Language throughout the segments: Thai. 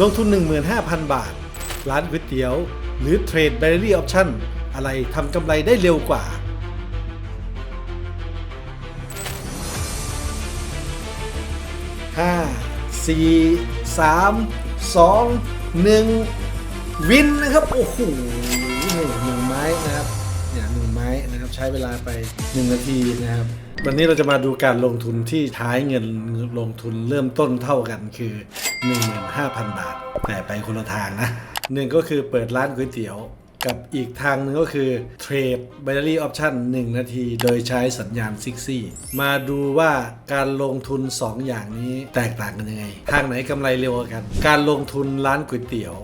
ลงทุน 15,000 บาท ร้านก๋วยเตี๋ยว หรือเทรด b บ n รี่ออปชั่นอะไรทำกำไรได้เร็วกว่าห้าสี่สามสองหนึ่งวินนะครับ โอ้โหนี่หนึ่งไม้นะครับ นะครับใช้เวลาไป 1 นาทีนะครับ วันนี้เราจะมาดูการลงทุนที่ท้ายเงินลงทุนเริ่มต้นเท่ากันคือ 15,000 บาท แต่ไปคนละทางนะหนึ่งก็คือเปิดร้านก๋วยเตี๋ยวกับอีกทางหนึงก็คือเทรด b บ n รี่ออปชั่น1นาที โดยใช้สัญญาณซิกซี่มาดูว่าการลงทุน 2 อย่างนี้แตกต่างกันยังไง ทางไหนกำไรเร็วกัน การลงทุนร้านก๋วยเตี๋ยว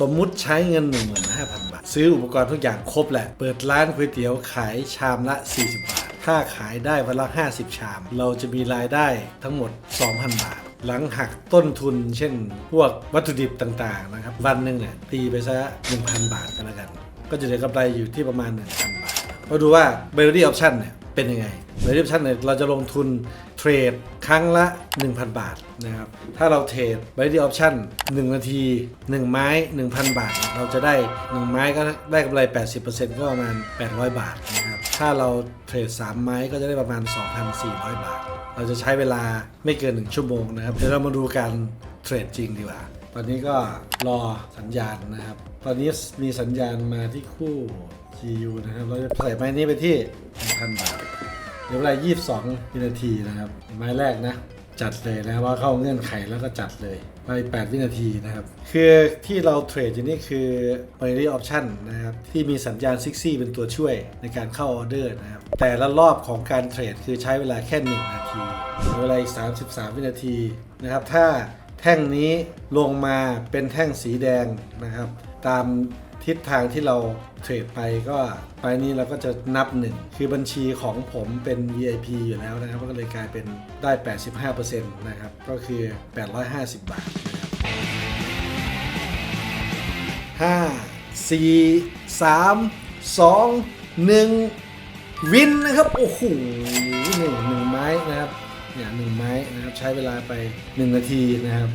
สมมุติใช้เงิน 15,000 บาท ซื้ออุปกรณ์ทุกอย่างครบแหละ เปิดร้านก๋วยเตี๋ยวขายชามละ 40 บาท ถ้าขายได้วันละ 50 ชาม เราจะมีรายได้ทั้งหมด 2,000 บาท หลังหักต้นทุน เช่น พวกวัตถุดิบต่างๆนะครับ วันหนึ่งเนี่ยตีไปซะ 1,000 บาทกันแล้วกัน ก็จะเหลือกำไรอยู่ที่ประมาณ 1,000 บาท มาดูว่า b บ n รี่ออปชั่นเนี่ยเป็นยังไง b บ n รี่ออปชั่นเนี่ยเราจะลงทุนเทรดครั้งละ 1,000 บาทนะครับ ถ้าเราเทรด b บ n รี่ออปชั่น1นาที 1 ไม้ 1,000 บาท เราจะได้ 1 ไม้ก็ได้กำไร 80%ก็ประมาณ 800 บาทนะครับ ถ้าเราเทรด 3 ไม้ก็จะได้ประมาณ 2,400 บาท เราจะใช้เวลาไม่เกิน 1 ชั่วโมงนะครับ เดี๋ยวเรามาดูการเทรดจริงดีกว่า ตอนนี้ก็รอสัญญาณนะครับ ตอนนี้มีสัญญาณมาที่คู่ GU นะครับ เราจะใส่ไม้นี้ไปที่ 1,000 บาทเดี๋ยวเวลา 22 วินาทีนะครับ ไม้แรกนะ จัดเลยนะว่าเข้าเงื่อนไขแล้วก็จัดเลยไป 8 วินาทีนะครับ คือที่เราเทรดอยู่นี่คือ binary option นะครับ ที่มีสัญญาณซิกซี่เป็นตัวช่วยในการเข้าออเดอร์นะครับ แต่ละรอบของการเทรดคือใช้เวลาแค่ 1 นาทีเหลือเวลาอีก 33 วินาทีนะครับ ถ้า แท่งนี้ลงมาเป็นแท่งสีแดงนะครับ ตามทิศทางที่เราเทรดไปก็ไปนี้เราก็จะนับหนึ่งคือบัญชีของผมเป็น VIP อยู่แล้วนะครับ ก็เลยกลายเป็นได้ 85%นะครับ ก็คือ 850 บาทนะครับ5 4 3 2 1วินนะครับ โอ้โหหนึ่งหนึ่งไม้นะครับ เนี่ยหนึ่งไม้นะครับใช้เวลาไป 1 นาทีนะครับ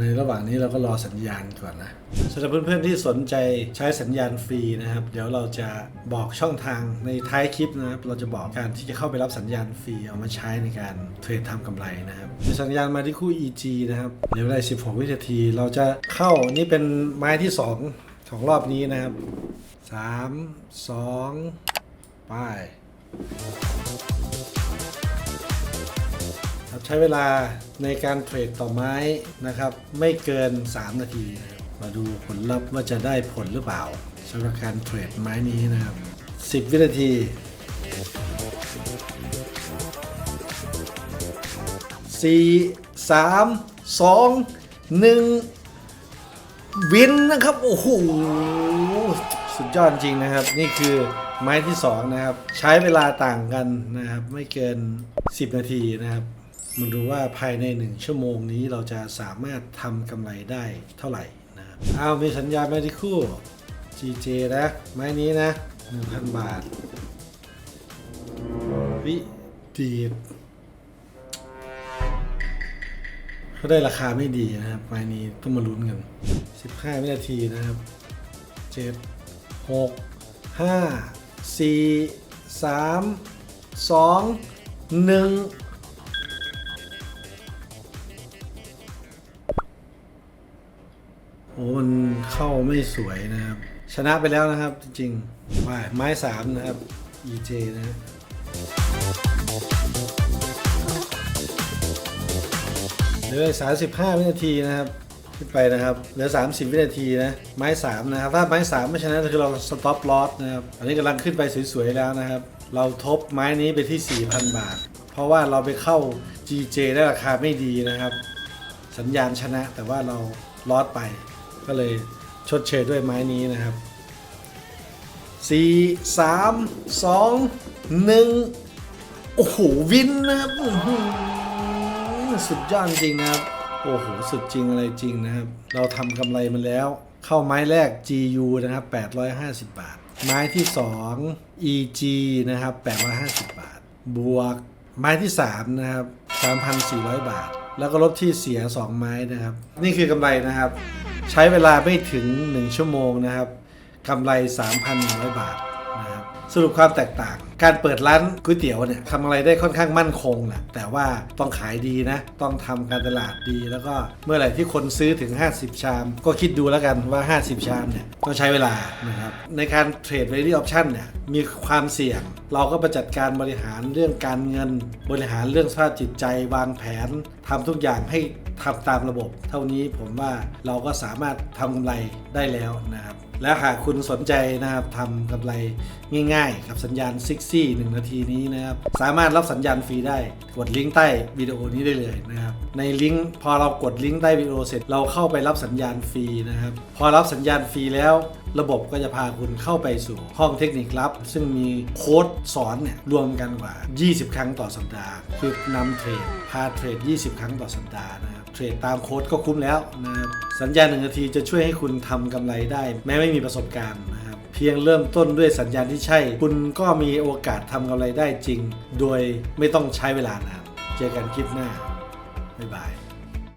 ในระหว่างนี้เราก็รอสัญญาณก่อนนะสำหรับเพื่อนๆที่สนใจใช้สัญญาณฟรีนะครับ เดี๋ยวเราจะบอกช่องทางในท้ายคลิปนะครับ เราจะบอกการที่จะเข้าไปรับสัญญาณฟรีเอามาใช้ในการเทรดทำกำไรนะครับมีสัญญาณมาที่คู่ EG นะครับเดี๋ยวเวลา16 วินาที เราจะเข้านี่เป็นไม้ที่ 2 ของรอบนี้นะครับ 3 2 ไป ใช้เวลาในการเทรดต่อไม้นะครับ ไม่เกิน 3 นาที มาดูผลลัพธ์ว่าจะได้ผลหรือเปล่าสำหรับการเทรดไม้นี้นะครับ 10 วินาที 4 3 2 1 วินนะครับ โอ้โหสุดยอดจริงนะครับ นี่คือไม้ที่ 2 นะครับ ใช้เวลาต่างกันนะครับ ไม่เกิน 10 นาทีนะครับ มาดูว่าภายใน 1 ชั่วโมงนี้เราจะสามารถทำกำไรได้เท่าไหร่นะครับเอามีสัญญาณมาที่คู่ GJ นะ ไม้นี้นะ 1,000 บาท วิดีดเขาได้ราคาไม่ดีนะครับไม้นี้ต้องมาลุ้นกัน 15 วินาทีนะครับ 7 6 5 4 3 2 1 โอ้มันเข้าไม่สวยนะครับ ชนะไปแล้วนะครับจริงๆว่าไม้สามนะครับ EJ นะเหลือสามสิบห้าวินาทีนะครับขึ้นไปนะครับเหลือ 30 วินาทีนะไม้3นะครับถ้าไม้3ไม่ชนะคือเราสต็อปลอสนะครับอันนี้กำลังขึ้นไปสวยๆแล้วนะครับ เราทบไม้นี้ไปที่ 4,000 บาท เพราะว่าเราไปเข้า GJ ได้ราคาไม่ดีนะครับ สัญญาณชนะแต่ว่าเราลอดไป ก็เลยชดเชยด้วยไม้นี้นะครับ 4 3 2 1 โอ้โห วินนะครับสุดยอดจริงนะครับ โอ้โห สุดจริงอะไรจริงนะครับ เราทำกำไรมาแล้ว เข้าไม้แรก GU นะครับ 850 บาท ไม้ที่ 2 EG นะครับ 850 บาท บวกไม้ที่ 3 นะครับ 3,400 บาท แล้วก็ลดที่เสีย 2 ไม้นะครับ นี่คือกำไรนะครับ ใช้เวลาไม่ถึง 1 ชั่วโมงนะครับกำไร 3,100 บาทนะครับสรุปความแตกต่าง การเปิดร้านก๋วยเตี๋ยวเนี่ยทำอะไรได้ค่อนข้างมั่นคงแหละแต่ว่าต้องขายดีนะ ต้องทำการตลาดดี แล้วก็เมื่อไหร่ที่คนซื้อถึง 50 ชาม ก็คิดดูแล้วกันว่า 50 ชามเนี่ยต้องใช้เวลานะครับในการเทรด value option เนี่ยมีความเสี่ยงเราก็ประจัดการบริหารเรื่องการเงิน บริหารเรื่องสภาพจิตใจ วางแผนทำทุกอย่างให้ทำตามระบบ เท่านี้ผมว่าเราก็สามารถทำกำไรได้แล้วนะครับ และหากคุณสนใจนะครับทำกำไรง่ายๆ กับสัญญาณซิกซี่หนึ่งนาทีนี้นะครับสามารถรับสัญญาณฟรีได้กดลิงก์ใต้วิดีโอนี้ได้เลยนะครับในลิงก์พอเรากดลิงก์ใต้วิดีโอเสร็จเราเข้าไปรับสัญญาณฟรีนะครับพอรับสัญญาณฟรีแล้ว ระบบก็จะพาคุณเข้าไปสู่ห้องเทคนิคลับ ซึ่งมีโค้ดสอนเนี่ยรวมกันกว่า 20 ครั้งต่อสัปดาห์ คือนำเทรดพาเทรด 20 ครั้งต่อสัปดาห์นะครับเทรดตามโค้ดก็คุ้มแล้วนะครับสัญญาณหนึ่งนาทีจะช่วยให้คุณทำกำไรได้ แม้ไม่มีประสบการณ์นะครับเพียงเริ่มต้นด้วยสัญญาณที่ใช่ คุณก็มีโอกาสทำกำไรได้จริง โดยไม่ต้องใช้เวลานาน เจอกันคลิปหน้า บ๊ายบาย